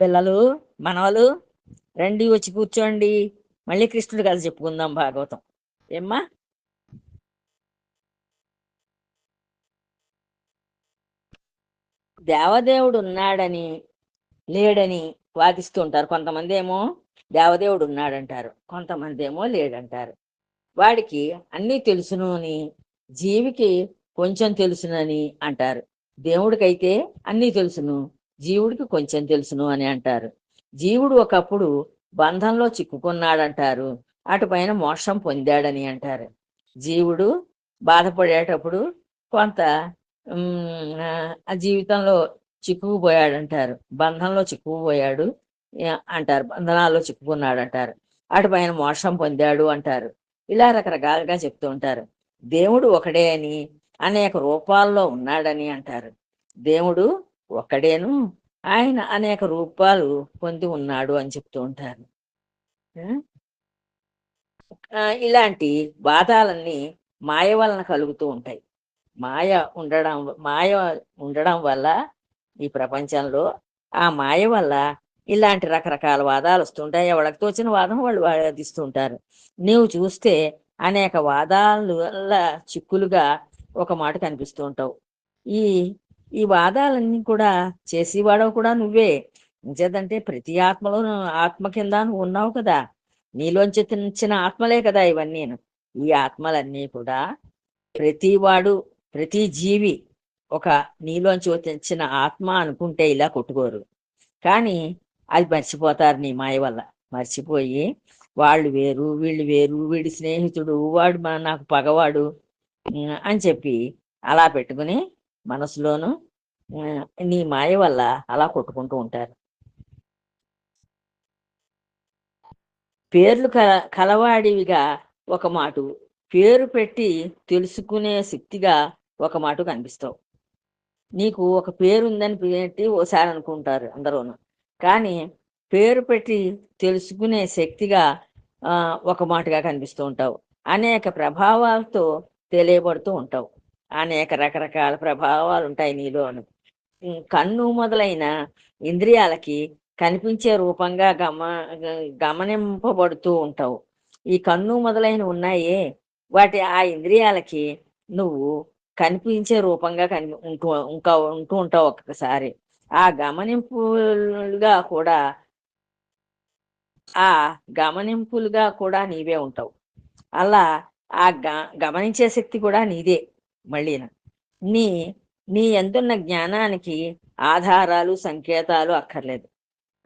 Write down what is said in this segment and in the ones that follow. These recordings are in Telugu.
పిల్లలు మనవలు రండి వచ్చి కూర్చోండి. మళ్ళీ కృష్ణుడు కథ చెప్పుకుందాం భాగవతం. ఏమ్మా? దేవదేవుడు ఉన్నాడని లేడని వాదిస్తూ ఉంటారు కొంతమంది ఏమో. దేవదేవుడు ఉన్నాడంటారు కొంతమంది ఏమో లేడంటారు. వాడికి అన్నీ తెలుసును అని జీవికి కొంచెం తెలుసునని అంటారు. దేవుడికైతే అన్నీ తెలుసును. జీవుడికి కొంచెం తెలుసును అని అంటారు. జీవుడు ఒకప్పుడు బంధంలో చిక్కుకున్నాడంటారు. అటుపైన మోక్షం పొందాడని అంటారు. జీవుడు బాధపడేటప్పుడు కొంత ఆ జీవితంలో చిక్కుకుపోయాడంటారు. బంధంలో చిక్కుకుపోయాడు అంటారు. బంధనాల్లో చిక్కుకున్నాడు అంటారు అటుపైన మోక్షం పొందాడు అంటారు. ఇలా రకరకాలుగా చెప్తూ ఉంటారు. దేవుడు ఒకడే అని అనేక రూపాల్లో ఉన్నాడని అంటారు. దేవుడు ఒక్కడేను ఆయన అనేక రూపాలు పొంది ఉన్నాడు అని చెప్తూ ఉంటారు. ఇలాంటి వాదాలన్నీ మాయ వలన కలుగుతూ ఉంటాయి. మాయ ఉండడం మాయ ఉండడం వల్ల ఈ ప్రపంచంలో ఆ మాయ వల్ల ఇలాంటి రకరకాల వాదాలు వస్తుంటాయి. ఎవరికి తోచిన వాదం వాళ్ళు వాదిస్తుంటారు నీవు చూస్తే అనేక వాదాల వల్ల చిక్కులుగా ఒక మాట కనిపిస్తూ ఉంటావు. ఈ ఈ వాదాలన్నీ కూడా చేసేవాడవు కూడా నువ్వే. నిజదంటే ప్రతి ఆత్మలో ఆత్మ కింద నువ్వు ఉన్నావు కదా. నీలోంచి తెచ్చిన ఆత్మలే కదా ఇవన్నీ. ఈ ఆత్మలన్నీ కూడా ప్రతి వాడు ప్రతి జీవి ఒక నీలోంచి తెచ్చిన ఆత్మ అనుకుంటే ఇలా కొట్టుకోరు. కానీ అది మర్చిపోతారు నీ మాయ వల్ల. మర్చిపోయి వాళ్ళు వేరు వీళ్ళు వేరు వీడి స్నేహితుడు వాడు మన నాకు పగవాడు అని చెప్పి అలా పెట్టుకుని మనసులోను నీ మాయ వల్ల అలా కొట్టుకుంటూ ఉంటారు. పేర్లు కల కలవాడివిగా ఒక మాటు. పేరు పెట్టి తెలుసుకునే శక్తిగా ఒక మాట కనిపిస్తావు. నీకు ఒక పేరు ఉందని పెట్టి ఓసారి అనుకుంటారు అందరూను. కానీ పేరు పెట్టి తెలుసుకునే శక్తిగా ఒక మాటగా కనిపిస్తూ ఉంటావు. అనేక ప్రభావాలతో తెలియబడుతూ ఉంటావు. అనేక రకరకాల ప్రభావాలు ఉంటాయి నీలోను కన్ను మొదలైన ఇంద్రియాలకి కనిపించే రూపంగా గమ గమనింపబడుతూ ఉంటావు. ఈ కన్ను మొదలైన ఉన్నాయే వాటి ఆ ఇంద్రియాలకి నువ్వు కనిపించే రూపంగా కని ఉంటూ ఇంకా ఉంటూ ఉంటావు ఒక్కొక్కసారి ఆ గమనింపులుగా కూడా ఆ గమనింపులుగా కూడా నీవే ఉంటావు. అలా ఆ గ గమనించే శక్తి కూడా నీదే. మళ్ళీన. నీ నీ ఎందున్న జ్ఞానానికి ఆధారాలు సంకేతాలు అక్కర్లేదు.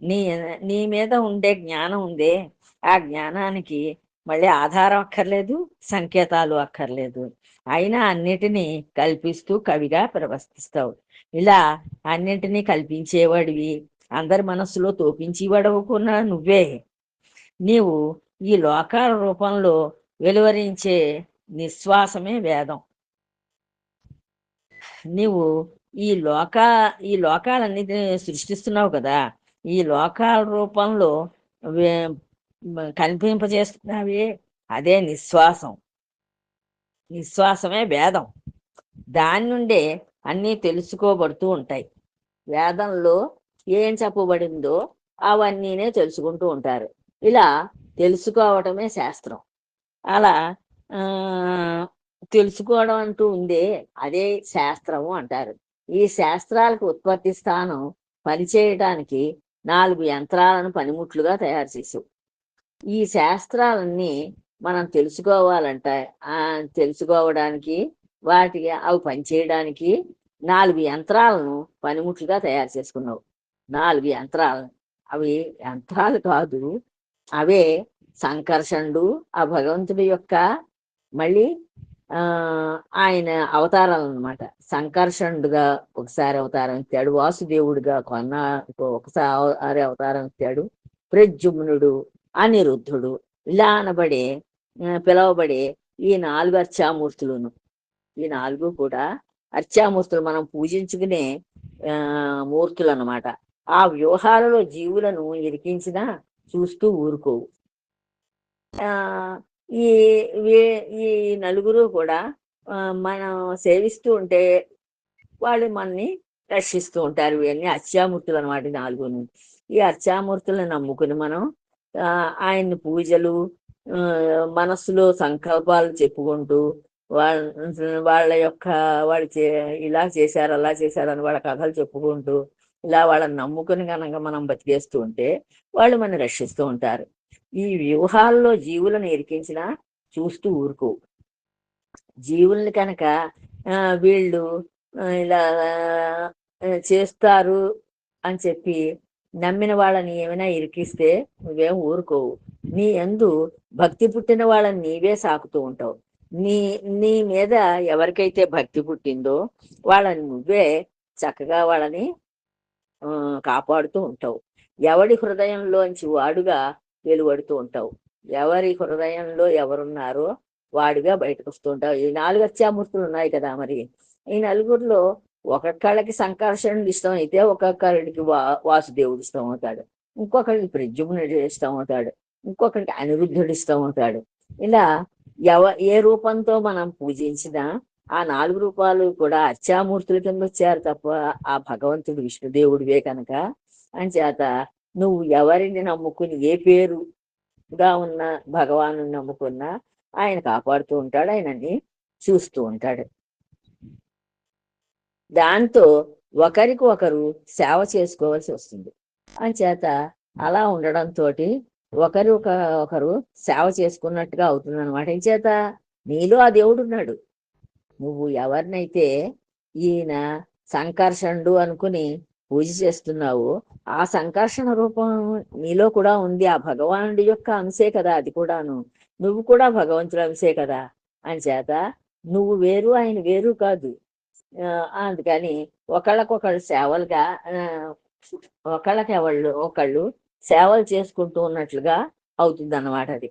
నీ నీ మీద ఉండే జ్ఞానం ఉందే ఆ జ్ఞానానికి మళ్ళీ ఆధారం అక్కర్లేదు సంకేతాలు అక్కర్లేదు. అయినా అన్నిటినీ కల్పిస్తూ కవిగా ప్రవర్తిస్తావు. ఇలా అన్నింటినీ కల్పించేవాడివి అందరి మనస్సులో తోపించేవాడవుకున్న నువ్వే. నీవు ఈ లోకాల రూపంలో వెలువరించే నిశ్వాసమే వేదం. నీవు ఈ లోక ఈ లోకాలన్నిటిని సృష్టిస్తున్నావు కదా ఈ లోకాల రూపంలో వే- అదే నిశ్వాసం. నిశ్వాసమే వేదం. దాని నుండే అన్నీ తెలుసుకోబడుతూ ఉంటాయి. వేదంలో ఏం చెప్పబడిందో అవన్నీనే తెలుసుకుంటూ ఉంటారు. ఇలా తెలుసుకోవటమే శాస్త్రం. అలా తెలుసుకోవడం అంటూ ఉందే అదే శాస్త్రము అంటారు. ఈ శాస్త్రాలకు ఉత్పత్తి స్థానం పనిచేయడానికి నాలుగు యంత్రాలను పనిముట్లుగా తయారు చేసావు. ఈ శాస్త్రాలన్నీ మనం తెలుసుకోవాలంటే ఆ తెలుసుకోవడానికి వాటికి అవి పనిచేయడానికి నాలుగు యంత్రాలను పనిముట్లుగా తయారు చేసుకున్నావు. నాలుగు యంత్రాలను అవి యంత్రాలు కాదు అవే సంకర్షణుడు ఆ భగవంతుడి యొక్క మళ్ళీ ఆయన అవతారాలు అన్నమాట సంకర్షణుడుగా ఒకసారి అవతారం ఇచ్చాడు వాసుదేవుడిగా కొన్న ఒకసారి అవతారం ఇచ్చాడు ప్రజుమ్నుడు అనిరుద్ధుడు ఇలా అనబడే పిలవబడే ఈ నాలుగు అర్చామూర్తులను. ఈ నాలుగు కూడా అర్చామూర్తులు మనం పూజించుకునే ఆ మూర్తులు అన్నమాట ఆ వ్యూహాలలో జీవులను ఇరికించినా చూస్తూ ఊరుకోవు. ఆ ఈ ఈ నలుగురు కూడా మనం సేవిస్తూ ఉంటే వాళ్ళు మనని రక్షిస్తూ ఉంటారు. ఇవన్నీ అర్చామూర్తులు అనమాట నాలుగును. ఈ అర్చామూర్తులను నమ్ముకుని మనం ఆ, ఆయన్ని పూజలు మనస్సులో సంకల్పాలు చెప్పుకుంటూ వాళ్ళ వాళ్ళ యొక్క వాళ్ళు చే ఇలా చేశారు అలా చేశారు అని వాళ్ళ కథలు చెప్పుకుంటూ ఇలా వాళ్ళని నమ్ముకుని కనుక మనం బతికేస్తూ ఉంటే వాళ్ళు మనం రక్షిస్తూ ఉంటారు. ఈ వ్యూహాల్లో జీవులను ఇరికించిన చూస్తూ ఊరుకో. జీవుల్ని కనుక ఆ, వీళ్ళు ఇలా చేస్తారు అని చెప్పి నమ్మిన వాళ్ళని ఏమైనా ఇరికిస్తే నువ్వేం ఊరుకోవు. నీ ఎందు భక్తి పుట్టిన వాళ్ళని నీవే సాకుతూ ఉంటావు. నీ నీ మీద ఎవరికైతే భక్తి పుట్టిందో వాళ్ళని నువ్వే చక్కగా వాళ్ళని కాపాడుతూ ఉంటావు. ఎవడి హృదయంలోంచి వాడుగా వెలువడుతూ ఉంటావు. ఎవరి హృదయంలో ఎవరున్నారో వాడిగా బయటకు వస్తూ ఉంటావు. ఈ నాలుగు అత్యామూర్తులు ఉన్నాయి కదా మరి. ఈ నలుగురిలో ఒక్కొక్కళ్ళకి సంకర్షణుడు ఇష్టం అయితే ఒక్కొక్కడికి వా వాసుదేవుడు ఇష్టం అవుతాడు. ఇంకొకరికి ప్రద్యుమ్నుడు ఇష్టం అవుతాడు. ఇంకొకరికి అనిరుద్ధుడు ఇష్టం అవుతాడు. ఇలా ఎవ ఏ రూపంతో మనం పూజించినా ఆ నాలుగు రూపాలు కూడా అర్చామూర్తుల కింద వచ్చారు తప్ప ఆ భగవంతుడు విష్ణుదేవుడివే కనుక. అంచేత నువ్వు ఎవరిని నమ్ముకుని ఏ పేరుగా ఉన్న భగవాను నమ్ముకున్నా ఆయన కాపాడుతూ ఉంటాడు ఆయనని చూస్తూ ఉంటాడు. దాంతో ఒకరికి ఒకరు సేవ చేసుకోవాల్సి వస్తుంది. అంచేత అలా ఉండడంతో ఒకరు ఒక ఒకరు సేవ చేసుకున్నట్టుగా అవుతుంది అనమాట ఇంచేత నీలో ఆ దేవుడు ఉన్నాడు. నువ్వు ఎవరినైతే ఈయన సంకర్షణుడు అనుకుని పూజ చేస్తున్నావు. ఆ సంకర్షణ రూపం నీలో కూడా ఉంది. ఆ భగవానుడి యొక్క అంశే కదా అది కూడాను. నువ్వు కూడా భగవంతుడు అంశే కదా అని చేత నువ్వు వేరు ఆయన వేరు కాదు. అందుకని ఒకళ్ళకొకళ్ళు సేవలుగా ఒకళ్ళకి ఎవళ్ళు ఒకళ్ళు సేవలు చేసుకుంటూ ఉన్నట్లుగా అవుతుంది అన్నమాట అది.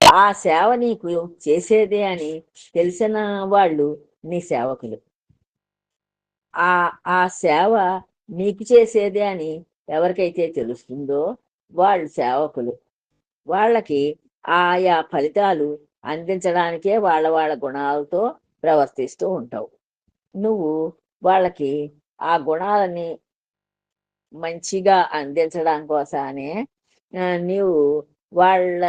ఆ సేవ నీకు చేసేదే అని తెలిసిన వాళ్ళు నీ సేవకులు. ఆ ఆ సేవ నీకు చేసేదే అని ఎవరికైతే తెలుస్తుందో వాళ్ళు సేవకులు. వాళ్ళకి ఆయా ఫలితాలు అందించడానికే వాళ్ళ వాళ్ళ గుణాలతో ప్రవర్తిస్తూ ఉంటావు. నువ్వు వాళ్ళకి ఆ గుణాలని మంచిగా అందించడం కోసమే నీవు వాళ్ళ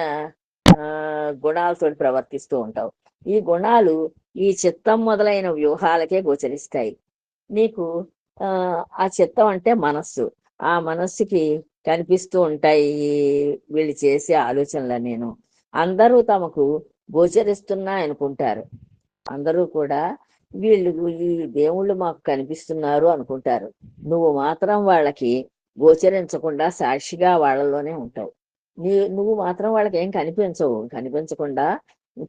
గుణాలతో ప్రవర్తిస్తూ ఉంటావు. ఈ గుణాలు ఈ చిత్తం మొదలైన వ్యూహాలకే గోచరిస్తాయి. నీకు ఆ ఆ చిత్తం అంటే మనస్సు. ఆ మనస్సుకి కనిపిస్తూ ఉంటాయి వీళ్ళు చేసే ఆలోచనలు నేను అందరూ తమకు గోచరిస్తున్నా అనుకుంటారు. అందరూ కూడా వీళ్ళు ఈ దేవుళ్ళు మాకు కనిపిస్తున్నారు అనుకుంటారు. నువ్వు మాత్రం వాళ్ళకి గోచరించకుండా సాక్షిగా వాళ్ళలోనే ఉంటావు. నీ నువ్వు మాత్రం వాళ్ళకి ఏం కనిపించవు. కనిపించకుండా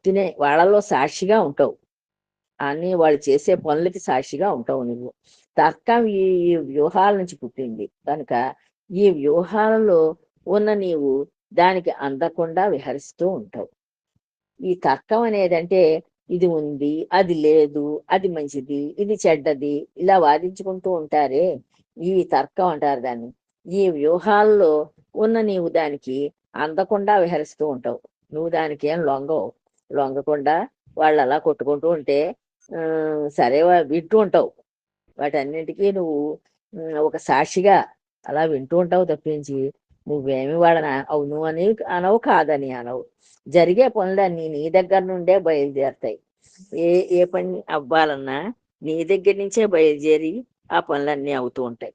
తినే వాళ్ళలో సాక్షిగా ఉంటావు. అని వాళ్ళు చేసే పనులకి సాక్షిగా ఉంటావు నువ్వు. తర్కం ఈ వ్యూహాల నుంచి పుట్టింది. కనుక ఈ వ్యూహాలలో ఉన్న నీవు దానికి అందకుండా విహరిస్తూ ఉంటావు. ఈ తర్కం అనేది అంటే ఇది ఉంది అది లేదు అది మంచిది ఇది చెడ్డది ఇలా వాదించుకుంటూ ఉంటారే ఈ తర్కం అంటారు దాన్ని. ఈ వ్యూహాల్లో ఉన్న నీవు దానికి అందకుండా విహరిస్తూ ఉంటావు. నువ్వు దానికి ఏం లొంగవు. లొంగకుండా వాళ్ళు అలా కొట్టుకుంటూ ఉంటే సరే వింటూ ఉంటావు. వాటన్నిటికీ నువ్వు ఒక సాక్షిగా అలా వింటూ ఉంటావు తప్పించి నువ్వేమి వాడన అవును అని అనవు కాదని అనవు. జరిగే పనులన్నీ నీ దగ్గర నుండే బయలుదేరుతాయి. ఏ ఏ పని అవ్వాలన్నా నీ దగ్గర నుంచే బయలుదేరి ఆ పనులన్నీ అవుతూ ఉంటాయి.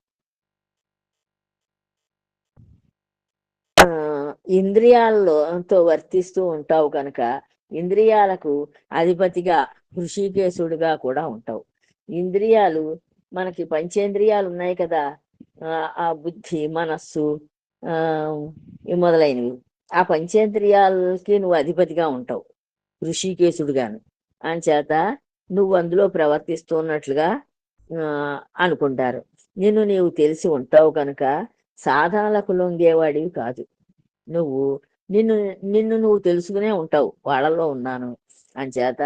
ఆ, వర్తిస్తూ ఉంటావు కనుక ఇంద్రియాలకు అధిపతిగా హృషికేశుడుగా కూడా ఉంటావు. ఇంద్రియాలు మనకి పంచేంద్రియాలు ఉన్నాయి కదా ఆ, బుద్ధి మనస్సు ఆ మొదలైనవి. ఆ పంచేంద్రియాలకి నువ్వు అధిపతిగా ఉంటావు ఋషికేశుడుగాను అంచేత నువ్వు అందులో ప్రవర్తిస్తున్నట్లుగా ఆ, అనుకుంటారు. నిన్ను నీవు తెలిసి ఉంటావు కనుక సాధనలకు లొంగేవాడివి కాదు. నువ్వు నిన్ను నిన్ను నువ్వు తెలుసుకునే ఉంటావు. వాళ్ళలో ఉన్నాను. అంచేత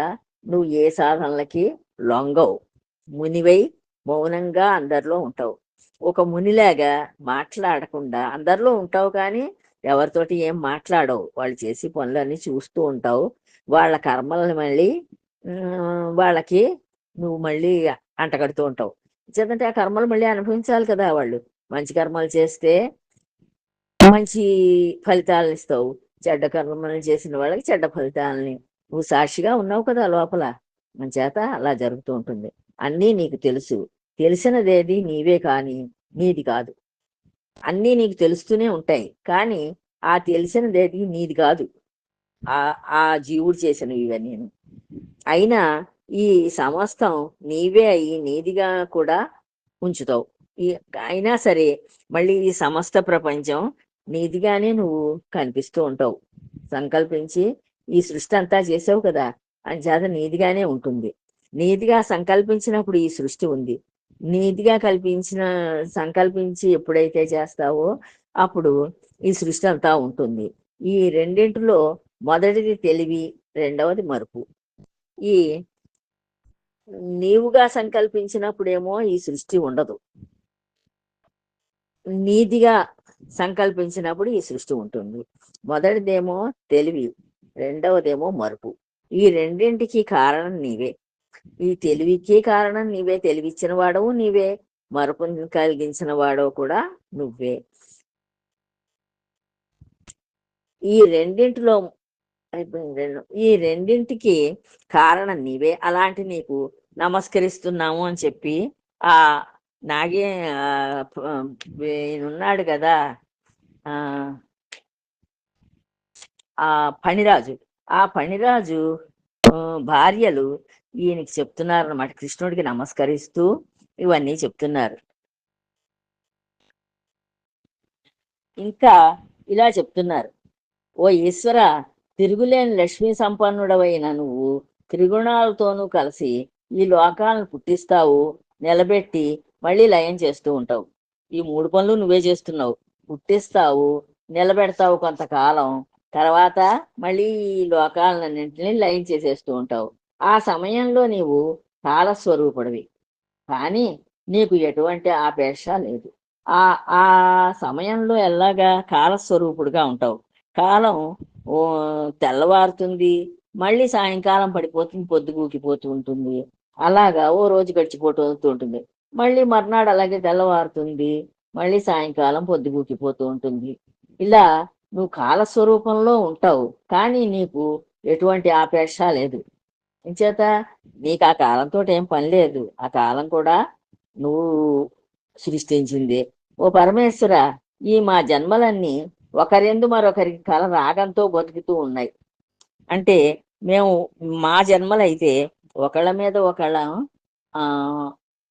నువ్వు ఏ సాధనలకి లొంగవు. మునివై మౌనంగా అందరిలో ఉంటావు. ఒక మునిలాగా మాట్లాడకుండా అందరిలో ఉంటావు కానీ ఎవరితోటి ఏం మాట్లాడవు. వాళ్ళు చేసి పనులన్నీ చూస్తూ ఉంటావు. వాళ్ళ కర్మలను మళ్ళీ వాళ్ళకి నువ్వు మళ్ళీ అంటగడుతూ ఉంటావు. ఎందుకంటే ఆ కర్మలు మళ్ళీ అనుభవించాలి కదా వాళ్ళు. మంచి కర్మలు చేస్తే మంచి ఫలితాలను ఇస్తావు. చెడ్డ కర్మలు చేసిన వాళ్ళకి చెడ్డ ఫలితాలని. నువ్వు సాక్షిగా ఉన్నావు కదా లోపల. మన చేత అలా జరుగుతూ ఉంటుంది. అన్నీ నీకు తెలుసు. తెలిసినదేది నీవే కానీ నీది కాదు. అన్నీ నీకు తెలుస్తూనే ఉంటాయి. కానీ ఆ తెలిసినదేది నీది కాదు. ఆ ఆ జీవుడు చేసినవి ఇవన్నీ అయినా ఈ సమస్తం నీవే అయి నీదిగా కూడా ఉంచుతావు. ఈ అయినా సరే మళ్ళీ ఈ సమస్త ప్రపంచం నీదిగానే నువ్వు కనిపిస్తూ ఉంటావు. సంకల్పించి ఈ సృష్టి అంతా చేసావు కదా అని నీదిగానే ఉంటుంది. నీతిగా సంకల్పించినప్పుడు ఈ సృష్టి ఉంది. నీతిగా కల్పించిన సంకల్పించి ఎప్పుడైతే చేస్తావో అప్పుడు ఈ సృష్టి అంతా ఉంటుంది. ఈ రెండింటిలో మొదటిది తెలివి రెండవది మరుపు. ఈ నీవుగా సంకల్పించినప్పుడేమో ఈ సృష్టి ఉండదు. నీతిగా సంకల్పించినప్పుడు ఈ సృష్టి ఉంటుంది. మొదటిదేమో తెలివి రెండవదేమో మరుపు. ఈ రెండింటికి కారణం నీవే. ఈ తెలివికి కారణం నీవే. తెలివిచ్చిన వాడవు నీవే. మరపుని కలిగించిన వాడవు కూడా నువ్వే. ఈ రెండింటిలో ఈ రెండింటికి కారణం నీవే. అలాంటి నీకు నమస్కరిస్తున్నాము అని చెప్పి ఆ నాగే ఆ, ఈయన ఉన్నాడు కదా ఆ ఆ ఆ పనిరాజు భార్యలు ఈయనకి చెప్తున్నారు అన్నమాట కృష్ణుడికి నమస్కరిస్తూ ఇవన్నీ చెప్తున్నారు. ఇంకా ఇలా చెప్తున్నారు. ఓ ఈశ్వర తిరుగులేని లక్ష్మీ సంపన్నుడవైన నువ్వు త్రిగుణాలతోనూ కలిసి ఈ లోకాలను పుట్టిస్తావు నిలబెట్టి మళ్ళీ లయం చేస్తూ ఉంటావు. ఈ మూడు పనులు నువ్వే చేస్తున్నావు. పుట్టిస్తావు నిలబెడతావు కొంతకాలం తర్వాత మళ్ళీ ఈ లోకాలన్నింటినీ లయం చేసేస్తూ ఉంటావు. ఆ సమయంలో నీవు కాలస్వరూపుడివి. కానీ నీకు ఎటువంటి ఆపేక్ష లేదు. ఆ ఆ సమయంలో ఎలాగా కాలస్వరూపుడుగా ఉంటావు? కాలం ఓ తెల్లవారుతుంది మళ్ళీ సాయంకాలం పడిపోతుంది పొద్దుగూకిపోతూ ఉంటుంది. అలాగా ఓ రోజు గడిచిపోతూ ఉంటుంది. మళ్ళీ మర్నాడు అలాగే తెల్లవారుతుంది. మళ్ళీ సాయంకాలం పొద్దుగూకిపోతూ ఉంటుంది. ఇలా నువ్వు కాలస్వరూపంలో ఉంటావు కానీ నీకు ఎటువంటి ఆపేక్ష లేదు. ఇంచేత నీకు ఆ కాలంతో ఏం పని లేదు. ఆ కాలం కూడా నువ్వు సృష్టించింది. ఓ పరమేశ్వర ఈ మా జన్మలన్నీ ఒకరెందు మరొకరికి కల రాగంతో బతుకుతూ ఉన్నాయి. అంటే మేము మా జన్మలైతే ఒకళ్ళ మీద ఒకళ్ళ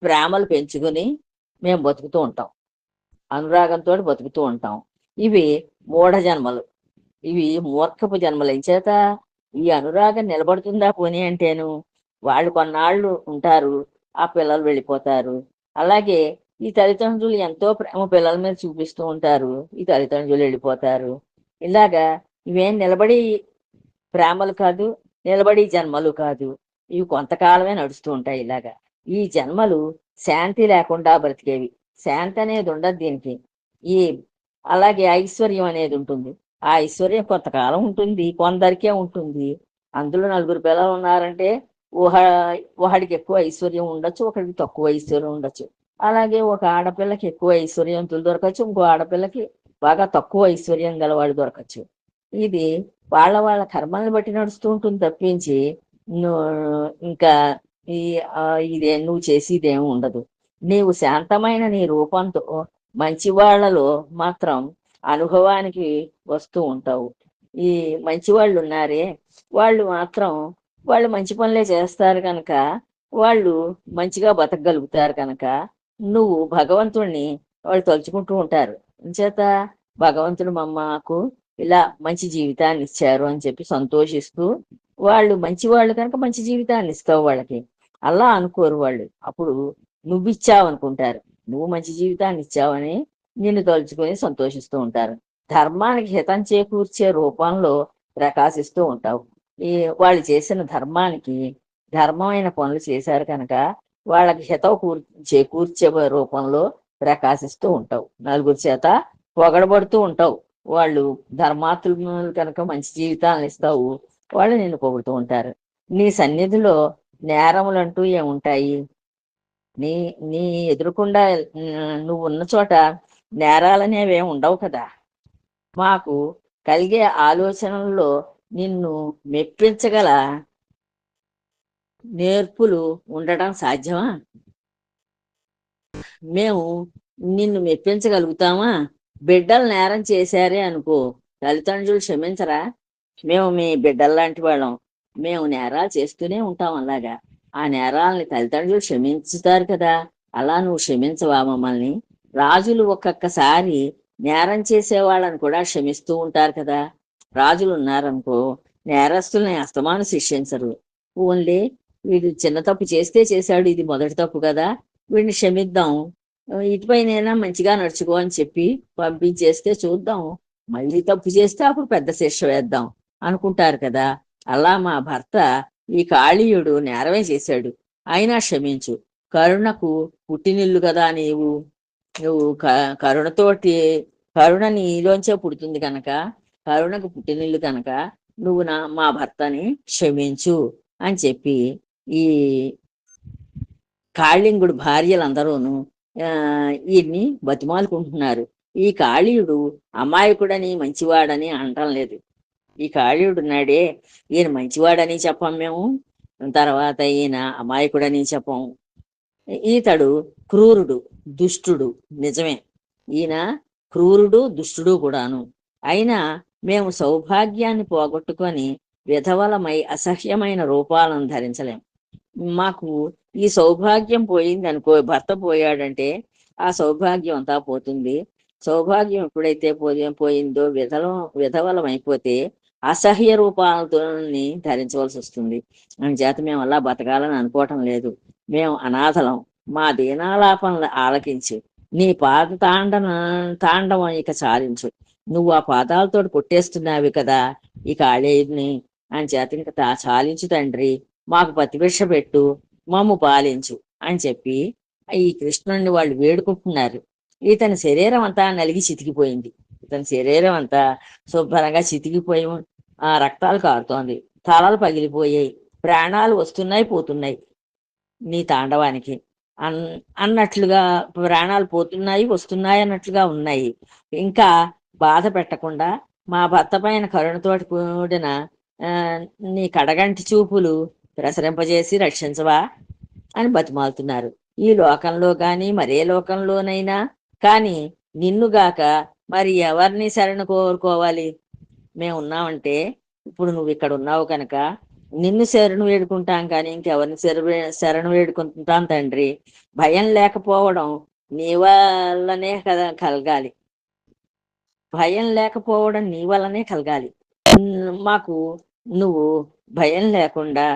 ప్రేమలు పెంచుకొని మేము బతుకుతూ ఉంటాం. అనురాగంతో బతుకుతూ ఉంటాం. ఇవి మూఢ జన్మలు. ఇవి మూర్ఖపు జన్మలు. చేత ఈ అనురాగం నిలబడుతుందా పోనీ అంటేను వాళ్ళు కొన్నాళ్ళు ఉంటారు ఆ పిల్లలు వెళ్ళిపోతారు. అలాగే ఈ తల్లిదండ్రులు ఎంతో ప్రేమ పిల్లల మీద చూపిస్తూ ఉంటారు. ఈ తల్లిదండ్రులు వెళ్ళిపోతారు. ఇలాగా ఇవేం నిలబడి ప్రేమలు కాదు నిలబడి జన్మలు కాదు. ఇవి కొంతకాలమే నడుస్తూ ఉంటాయి ఇలాగా. ఈ జన్మలు శాంతి లేకుండా బ్రతికేవి. శాంతి అనేది ఉండదు దీనికి. ఈ అలాగే ఐశ్వర్యం అనేది ఉంటుంది. ఆ ఐశ్వర్యం కొంతకాలం ఉంటుంది కొందరికే ఉంటుంది. అందులో నలుగురు పిల్లలు ఉన్నారంటే ఊహ ఒకడికి ఎక్కువ ఐశ్వర్యం ఉండొచ్చు ఒకడికి తక్కువ ఐశ్వర్యం ఉండొచ్చు. అలాగే ఒక ఆడపిల్లకి ఎక్కువ ఐశ్వర్యవంతులు దొరకచ్చు ఇంకో ఆడపిల్లకి బాగా తక్కువ ఐశ్వర్యం గలవాడు దొరకచ్చు. ఇది వాళ్ళ వాళ్ళ కర్మల్ని బట్టి నడుస్తూ ఉంటుంది తప్పించి ఇంకా ఈ ఇదే నువ్వు చేసేదేమి ఉండదు. నీవు శాంతమైన నీ రూపంతో మంచి వాళ్ళలో మాత్రం అనుభవానికి వస్తూ ఉంటావు. ఈ మంచి వాళ్ళు ఉన్నారే వాళ్ళు మాత్రం వాళ్ళు మంచి పనులే చేస్తారు కనుక వాళ్ళు మంచిగా బతకగలుగుతారు కనుక నువ్వు భగవంతుణ్ణి వాళ్ళు తలుచుకుంటూ ఉంటారు. చేత భగవంతుడు మమ్మకు ఇలా మంచి జీవితాన్ని ఇచ్చారు అని చెప్పి సంతోషిస్తూ వాళ్ళు మంచి వాళ్ళు కనుక మంచి జీవితాన్ని ఇస్తావు వాళ్ళకి. అలా అనుకోరు వాళ్ళు. అప్పుడు నువ్వు ఇచ్చావు అనుకుంటారు నువ్వు మంచి జీవితాన్ని ఇచ్చావని నిన్ను తలుచుకొని సంతోషిస్తూ ఉంటారు. ధర్మానికి హితం చేకూర్చే రూపంలో ప్రకాశిస్తూ ఉంటావు. ఈ వాళ్ళు చేసిన ధర్మానికి ధర్మమైన పనులు చేశారు కనుక వాళ్ళకి హితం కూర్ చేకూర్చే రూపంలో ప్రకాశిస్తూ ఉంటావు. నలుగురు చేత పొగడబడుతూ ఉంటావు. వాళ్ళు ధర్మాత్ములు కనుక మంచి జీవితాలను ఇస్తావు. వాళ్ళు నిన్ను పొగుడుతూ ఉంటారు. నీ సన్నిధిలో నేరములంటూ ఏముంటాయి? నీ నీ ఎదురుకుండా నువ్వు ఉన్న చోట నేరాలనేవి ఏమి ఉండవు కదా? మాకు కలిగే ఆలోచనల్లో నిన్ను మెప్పించగల నేర్పులు ఉండటం సాధ్యమా? మేము నిన్ను మెప్పించగలుగుతామా? బిడ్డలు నేరం చేశారే అనుకో తల్లిదండ్రులు క్షమించరా? మేము మీ బిడ్డలు లాంటి వాళ్ళం. మేము నేరాలు చేస్తూనే ఉంటాం అలాగా. ఆ నేరాలని తల్లిదండ్రులు క్షమించుతారు కదా. అలా నువ్వు క్షమించవా మమ్మల్ని? రాజులు ఒక్కొక్కసారి నేరం చేసేవాళ్ళని కూడా క్షమిస్తూ ఉంటారు కదా. రాజులు ఉన్నారనుకో నేరస్తుల్ని అస్తమాను శిక్షించరు. ఓన్లీ వీడు చిన్న తప్పు చేస్తే చేశాడు ఇది మొదటి తప్పు కదా. వీడిని క్షమిద్దాం. ఇటుపైనైనా మంచిగా నడుచుకో అని చెప్పి పంపించేస్తే చూద్దాం. మళ్ళీ తప్పు చేస్తే అప్పుడు పెద్ద శిక్ష వేద్దాం అనుకుంటారు కదా. అలా మా భర్త ఈ కాళీయుడు నేరమే చేశాడు. అయినా క్షమించు కరుణకు పుట్టినిల్లు కదా నీవు? నువ్వు క- కరుణతోటి కరుణ నీలోంచే పుడుతుంది కనుక కరుణకు పుట్టినిల్లు కనుక నువ్వు నా మా భర్తని క్షమించు అని చెప్పి ఈ కాళింగుడు భార్యలందరూను ఆ, ఈయన్ని బతిమాలుకుంటున్నారు. ఈ కాళీయుడు అమాయకుడని మంచివాడని అనటం లేదు. ఈ కాళీయుడు ఉన్నాడే ఈయన మంచివాడని చెప్పం మేము. తర్వాత ఈయన అమాయకుడని చెప్పం. ఈతడు క్రూరుడు దుష్టుడు నిజమే. ఈయన క్రూరుడు దుష్టుడు కూడాను. అయినా మేము సౌభాగ్యాన్ని పోగొట్టుకొని విధవలమై అసహ్యమైన రూపాలను ధరించలేం. మాకు ఈ సౌభాగ్యం పోయింది అనుకో భర్త పోయాడంటే ఆ సౌభాగ్యం అంతా పోతుంది. సౌభాగ్యం ఎప్పుడైతే పోయిందో విధలం విధవలం అయిపోతే అసహ్య రూపాలతో ధరించవలసి వస్తుంది. అని చేత మేము అలా బతకాలని అనుకోవటం లేదు. మేము అనాథలం. మా దీనాలాపనలు ఆలకించు. నీ పాద తాండన తాండవం ఇక చాలించు నువ్వు ఆ పాదాలతో కొట్టేస్తున్నావి కదా ఈ కాళేయుడిని అని చేత ఇంక చాలించు తండ్రి. మాకు ప్రతిభిక్ష పెట్టు. మమ్ము పాలించు. అని చెప్పి ఈ కృష్ణుడిని వాళ్ళు వేడుకుంటున్నారు. ఇతని శరీరం అంతా నలిగి చితికిపోయింది. ఇతని శరీరం అంతా శుభ్రంగా చితికిపోయి ఆ రక్తాలు కారుతోంది. తలలు పగిలిపోయాయి. ప్రాణాలు వస్తున్నాయి పోతున్నాయి నీ తాండవానికి. అన్ అన్నట్లుగా ప్రాణాలు పోతున్నాయి వస్తున్నాయి అన్నట్లుగా ఉన్నాయి. ఇంకా బాధ పెట్టకుండా మా భర్త పైన కరుణతోటి కూడిన నీ కడగంటి చూపులు ప్రసరింపజేసి రక్షించవా అని బతిమాలుతున్నారు. ఈ లోకంలో కానీ మరే లోకంలోనైనా కానీ నిన్నుగాక మరి ఎవరిని శరణ కోరుకోవాలి? మేము ఉన్నామంటే ఇప్పుడు నువ్వు ఇక్కడ ఉన్నావు కనుక నిన్ను శరణు వేడుకుంటాం కానీ ఇంకెవరిని శరణు శరణు వేడుకుంటాం తండ్రి. భయం లేకపోవడం నీ వల్లనే కదా కలగాలి. భయం లేకపోవడం నీ వల్లనే కలగాలి. మాకు నువ్వు భయం లేకుండా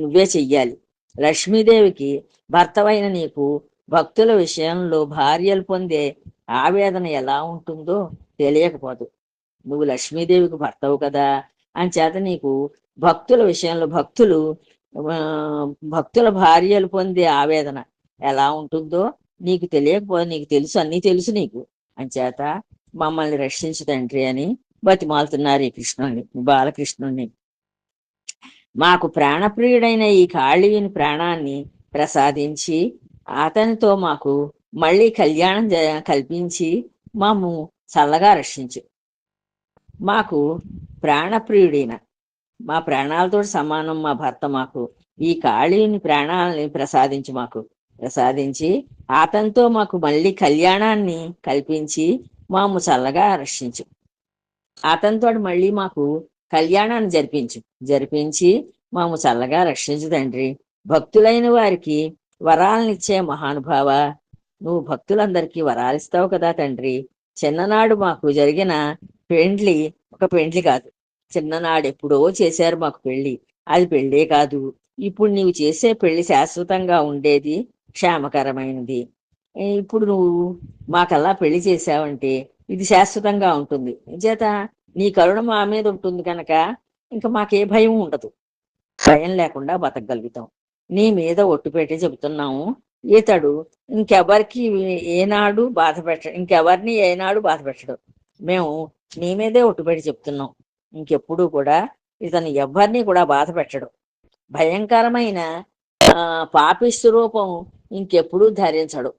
నువ్వే చెయ్యాలి. లక్ష్మీదేవికి భర్తవైన నీకు భక్తుల విషయంలో భార్యలు పొందే ఆవేదన ఎలా ఉంటుందో తెలియకపోదు. నువ్వు లక్ష్మీదేవికి భర్తవు కదా అని చేత నీకు భక్తుల విషయంలో భక్తులు భక్తుల భార్యలు పొందే ఆవేదన ఎలా ఉంటుందో నీకు తెలియకపోతే నీకు తెలుసు అన్నీ తెలుసు నీకు. అంచేత మమ్మల్ని రక్షించు తండ్రి అని బతిమాలుతున్నారు ఈ కృష్ణుణ్ణి బాలకృష్ణుణ్ణి. మాకు ప్రాణప్రియుడైన ఈ కాళీయుని ప్రాణాన్ని ప్రసాదించి అతనితో మాకు మళ్ళీ కళ్యాణం కల్పించి మాము చల్లగా రక్షించు. మాకు ప్రాణప్రియుడైన మా ప్రాణాలతో సమానం మా భర్త మాకు. ఈ కాళీని ప్రాణాలని ప్రసాదించు మాకు. ప్రసాదించి అతనితో మాకు మళ్ళీ కళ్యాణాన్ని కల్పించి మాము చల్లగా రక్షించు. అతనితో మళ్ళీ మాకు కళ్యాణాన్ని జరిపించు. జరిపించి మాము చల్లగా రక్షించు తండ్రి. భక్తులైన వారికి వరాలనిచ్చే మహానుభావ నువ్వు భక్తులందరికీ వరాలిస్తావు కదా తండ్రి. చిన్ననాడు మాకు జరిగిన పెండ్లి ఒక పెండ్లి కాదు. చిన్ననాడు ఎప్పుడో చేశారు మాకు పెళ్ళి అది పెళ్ళే కాదు. ఇప్పుడు నీవు చేసే పెళ్ళి శాశ్వతంగా ఉండేది క్షేమకరమైనది. ఇప్పుడు నువ్వు మాకల్లా పెళ్ళి చేసావంటే ఇది శాశ్వతంగా ఉంటుంది. చేత నీ కరుణ మా మీద ఉంటుంది కనుక ఇంకా మాకే భయం ఉండదు. భయం లేకుండా బతకగలుగుతాం. నీ మీద ఒట్టు పెట్టి చెబుతున్నాము. ఈతడు ఇంకెవరికి ఏనాడు బాధ పెట్ట ఇంకెవరిని ఏనాడు బాధ పెట్టడు. మేము నీ మీదే ఒట్టు చెప్తున్నాం. ఇంకెప్పుడు కూడా ఇతను ఎవరిని కూడా బాధ పెట్టడు. భయంకరమైన ఆ, స్వరూపం రూపం ఇంకెప్పుడు ధరించడు.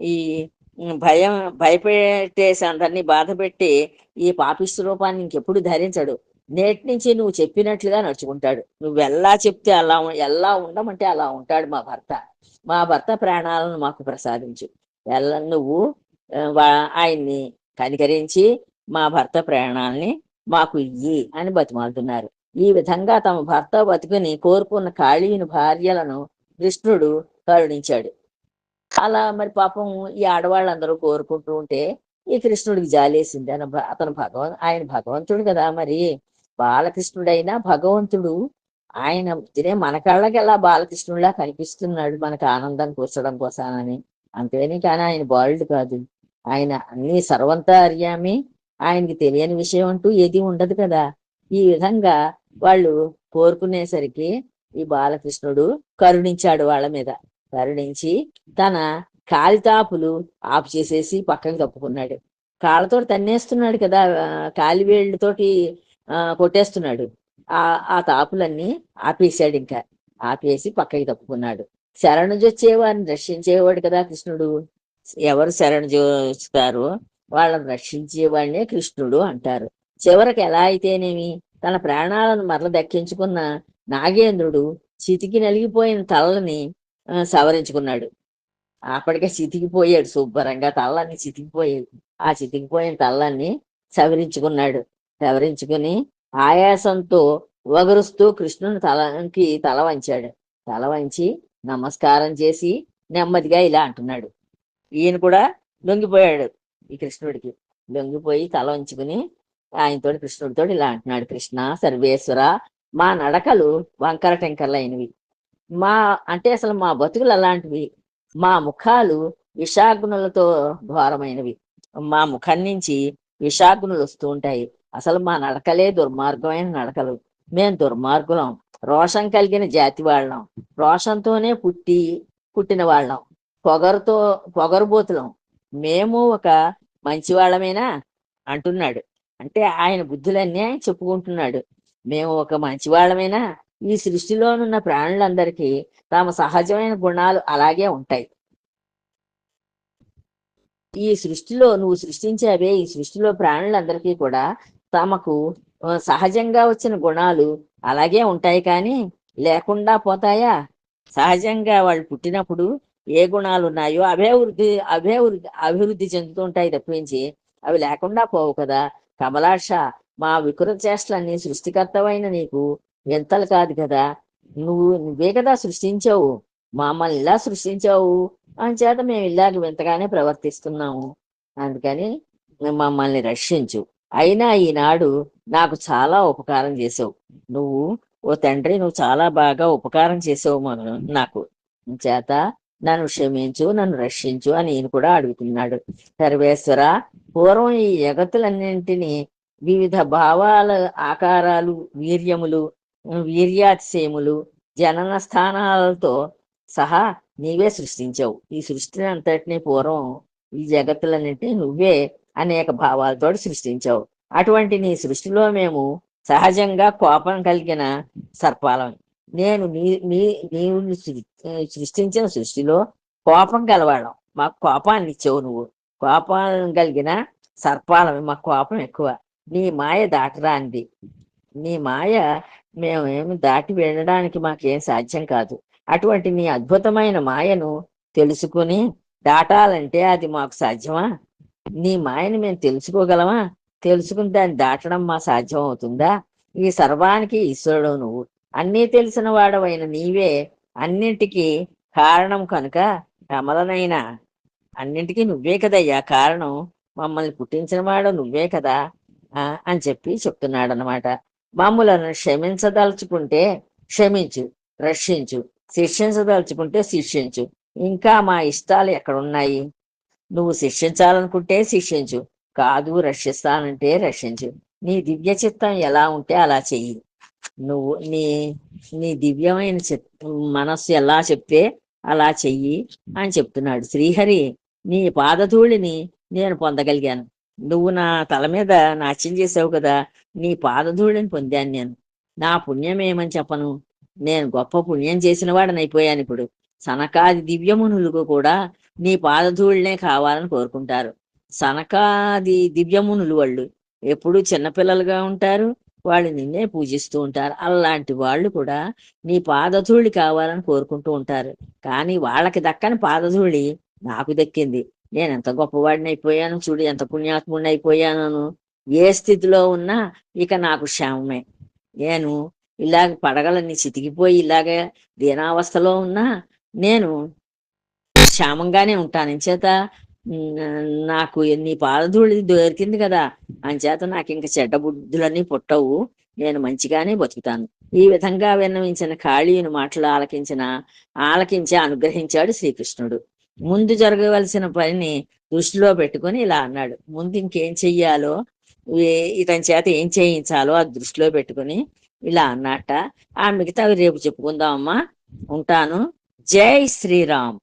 ఈ భయం భయపెట్టేసి అందరినీ బాధ పెట్టి ఈ పాపి రూపాన్ని ఇంకెప్పుడు ధరించడు. నేటి నుంచి నువ్వు చెప్పినట్లుగా నడుచుకుంటాడు. నువ్వు ఎలా చెప్తే అలా ఎలా ఉండమంటే అలా ఉంటాడు మా భర్త. మా భర్త ప్రాణాలను మాకు ప్రసాదించు. ఎలా నువ్వు వా- ఆయన్ని కనికరించి మా భర్త ప్రాణాలని మాకు ఇయ్యి అని బతిమాలుతున్నారు. ఈ విధంగా తమ భర్త బతుకుని కోరుకున్న కాళీయుని భార్యలను కృష్ణుడు కరుణించాడు. అలా మరి పాపం ఈ ఆడవాళ్ళందరూ కోరుకుంటూ ఉంటే ఈ కృష్ణుడికి జాలేసింది అని అతను భగవన్ ఆయన భగవంతుడు కదా మరి. బాలకృష్ణుడైనా భగవంతుడు. ఆయన తినే మన కళ్ళకి ఎలా బాలకృష్ణుడిలా కనిపిస్తున్నాడు మనకు ఆనందం కూర్చడం కోసానని అంతేని కానీ ఆయన బాలుడు కాదు. ఆయన అన్ని సర్వంతర్యామి ఆయనకి తెలియని విషయం అంటూ ఏది ఉండదు కదా. ఈ విధంగా వాళ్ళు కోరుకునేసరికి ఈ బాలకృష్ణుడు కరుణించాడు వాళ్ళ మీద. కరుణించి తన కాలితాపులు ఆపు చేసేసి పక్కకి తప్పుకున్నాడు. కాళ్ళతో తన్నేస్తున్నాడు కదా. కాలివేళ్ళతోటి కాలివేళ్ళతోటి ఆ, కొట్టేస్తున్నాడు. ఆ ఆ తాపులన్నీ ఆపేశాడు ఇంకా. ఆపేసి పక్కకి తప్పుకున్నాడు. శరణుజొచ్చేవాడిని రక్షించేవాడు కదా కృష్ణుడు. ఎవరు శరణు జోస్తారో వాళ్ళని రక్షించేవాడినే కృష్ణుడు అంటారు. చివరికి ఎలా అయితేనేమి? తన ప్రాణాలను మరల దక్కించుకున్న నాగేంద్రుడు చితికి నలిగిపోయిన తలని సవరించుకున్నాడు. అప్పటికే చితికిపోయాడు శుభ్రంగా. తలని చితికిపోయాడు. ఆ చితికిపోయిన తలని సవరించుకున్నాడు. సవరించుకుని ఆయాసంతో వగరుస్తూ కృష్ణుని తలకి తల వంచాడు. తల వంచి నమస్కారం చేసి నెమ్మదిగా ఇలా అంటున్నాడు. ఈయన కూడా లొంగిపోయాడు ఈ కృష్ణుడికి. లొంగిపోయి తల ఉంచుకుని ఆయనతో కృష్ణుడితో ఇలా అంటున్నాడు కృష్ణ సర్వేశ్వర మా నడకలు వంకర టెంకర్లైనవి. మా అంటే అసలు మా బతుకులు అలాంటివి. మా ముఖాలు విషాగ్నులతో ఘోరమైనవి. మా ముఖం నుంచి విషాగ్నులు వస్తూ ఉంటాయి. అసలు మా నడకలే దుర్మార్గమైన నడకలు. మేము దుర్మార్గులం. రోషం కలిగిన జాతి వాళ్ళం. రోషంతోనే పుట్టి పుట్టిన వాళ్ళం. పొగరుతో పొగరుబోతులం. మేము ఒక మంచివాళ్ళమేనా? అంటున్నాడు. అంటే ఆయన బుద్ధులన్నీ ఆయన చెప్పుకుంటున్నాడు. మేము ఒక మంచివాళ్ళమేనా? ఈ సృష్టిలోనున్న ప్రాణులందరికీ తమ సహజమైన గుణాలు అలాగే ఉంటాయి. ఈ సృష్టిలో నువ్వు సృష్టించావే ఈ సృష్టిలో ప్రాణులందరికీ కూడా తమకు సహజంగా వచ్చిన గుణాలు అలాగే ఉంటాయి కానీ లేకుండా పోతాయా? సహజంగా వాళ్ళు పుట్టినప్పుడు ఏ గుణాలు ఉన్నాయో అవే వృద్ధి అవే వృద్ధి అభివృద్ధి చెందుతుంటాయి తప్పించి అవి లేకుండా పోవు కదా. కమలాష మా వికృత చేష్టలన్నీ సృష్టికర్తవైన నీకు వింతలు కాదు కదా. నువ్వు నువ్వే కదా సృష్టించావు. మమ్మల్ని ఇలా సృష్టించావు. చేత మేము ఇలాగ వింతగానే ప్రవర్తిస్తున్నాము. అందుకని మమ్మల్ని రక్షించు. అయినా ఈనాడు నాకు చాలా ఉపకారం చేసావు. నువ్వు ఓ తండ్రి నువ్వు చాలా బాగా ఉపకారం చేసావు మన నాకు. చేత నన్ను క్షమించు నన్ను రక్షించు అని ఈయన కూడా అడుగుతున్నాడు. సర్వేశ్వర పూర్వం ఈ జగత్తులన్నింటినీ వివిధ భావాల ఆకారాలు వీర్యములు వీర్యాతిశయములు జనన స్థానాలతో సహా నీవే సృష్టించావు. ఈ సృష్టిని అంతటినీ పూర్వం ఈ జగత్తులన్నింటినీ నువ్వే అనేక భావాలతో సృష్టించావు. అటువంటి నీ సృష్టిలో మేము సహజంగా కోపం కలిగిన సర్పాలం నేను నీ నీ నీవు సృష్టించిన సృష్టిలో కోపం గలవాళ్ళం. మాకు కోపాన్ని ఇచ్చావు నువ్వు. కోపం కలిగిన సర్పాలమే మాకు కోపం ఎక్కువ. నీ మాయ దాటరానిది నీ మాయ మేమేమి దాటి వెళ్ళడానికి మాకేం సాధ్యం కాదు. అటువంటి నీ అద్భుతమైన మాయను తెలుసుకుని దాటాలంటే అది మాకు సాధ్యమా? నీ మాయని మేము తెలుసుకోగలమా? తెలుసుకుని దాన్ని దాటడం మా సాధ్యం అవుతుందా? ఈ సర్వానికి ఈశ్వరుడు నువ్వు. అన్నీ తెలిసిన వాడవైన నీవే అన్నింటికి కారణం కనుక కమలనైన అన్నింటికీ నువ్వే కదయ్యా కారణం. మమ్మల్ని పుట్టించిన వాడు నువ్వే కదా అని చెప్పి చెప్తున్నాడు అనమాట మమ్ములను క్షమించదలుచుకుంటే క్షమించు రక్షించు. శిక్షించదలుచుకుంటే శిక్షించు. ఇంకా మా ఇష్టాలు ఎక్కడున్నాయి? నువ్వు శిక్షించాలనుకుంటే శిక్షించు. కాదు రక్షిస్తానంటే రక్షించు. నీ దివ్య చిత్తం ఎలా ఉంటే అలా చెయ్యి. నువ్వు నీ నీ దివ్యమైన చిత్ మనస్సు ఎలా చెప్తే అలా చెయ్యి అని చెప్తున్నాడు. శ్రీహరి నీ పాదధూళిని నేను పొందగలిగాను. నువ్వు నా తల మీద నాట్యం చేసావు కదా నీ పాదధూళిని పొందాను నేను. నా పుణ్యం ఏమని చెప్పను? నేను గొప్ప పుణ్యం చేసిన వాడనైపోయాను ఇప్పుడు. సనకాది దివ్యమునులకు కూడా నీ పాదధూళినే కావాలని కోరుకుంటారు. సనకాది దివ్యమునులు వాళ్ళు ఎప్పుడు చిన్నపిల్లలుగా ఉంటారు? వాళ్ళు నిన్నే పూజిస్తూ ఉంటారు. అలాంటి వాళ్ళు కూడా నీ పాదధూళి కావాలని కోరుకుంటూ ఉంటారు. కానీ వాళ్ళకి దక్కని పాదధూళి నాకు దక్కింది. నేను ఎంత గొప్పవాడిని అయిపోయాను చూడు ఎంత పుణ్యాత్ముడిని అయిపోయాను ఏ స్థితిలో ఉన్నా ఇక నాకు క్షేమమే. నేను ఇలాగ పడగలని చితికిపోయి ఇలాగ దీనావస్థలో ఉన్నా నేను క్షేమంగానే ఉంటాను. చేత నాకు ఎన్ని పాదధూళి దొరికింది కదా అంచేత నాకు ఇంక చెడ్డ బుద్ధులన్నీ పుట్టవు. నేను మంచిగానే బతుకుతాను. ఈ విధంగా విన్నవించిన ఖాళీని మాటలు ఆలకించిన ఆలకించి అనుగ్రహించాడు శ్రీకృష్ణుడు. ముందు జరగవలసిన పనిని దృష్టిలో పెట్టుకొని ఇలా అన్నాడు. ముందు ఇంకేం చెయ్యాలో ఇతని చేత ఏం చేయించాలో అది దృష్టిలో పెట్టుకొని ఇలా అన్నట్ట ఆ మిగతావి రేపు చెప్పుకుందామమ్మా. ఉంటాను. జై శ్రీరామ్.